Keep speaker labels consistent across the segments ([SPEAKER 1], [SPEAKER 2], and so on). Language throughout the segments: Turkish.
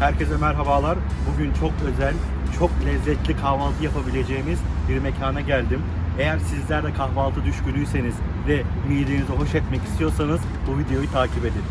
[SPEAKER 1] Herkese merhabalar. Bugün çok özel, çok lezzetli kahvaltı yapabileceğimiz bir mekana geldim. Eğer sizler de kahvaltı düşkünüyseniz ve midenizi hoş etmek istiyorsanız bu videoyu takip edin.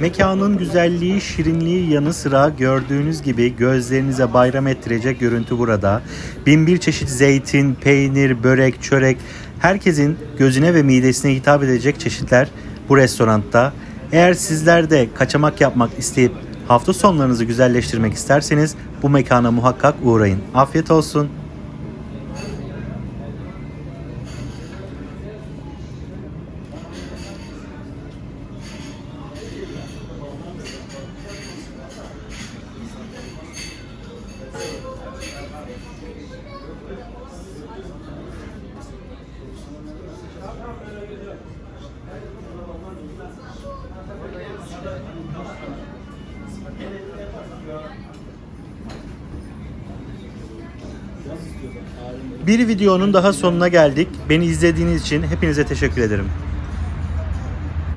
[SPEAKER 1] Mekanın güzelliği, şirinliği yanı sıra gördüğünüz gibi gözlerinize bayram ettirecek görüntü burada. Bin bir çeşit zeytin, peynir, börek, çörek herkesin gözüne ve midesine hitap edecek çeşitler bu restoranda. Eğer sizler de kaçamak yapmak isteyip hafta sonlarınızı güzelleştirmek isterseniz bu mekana muhakkak uğrayın. Afiyet olsun. Bir videonun daha sonuna geldik. Beni izlediğiniz için hepinize teşekkür ederim.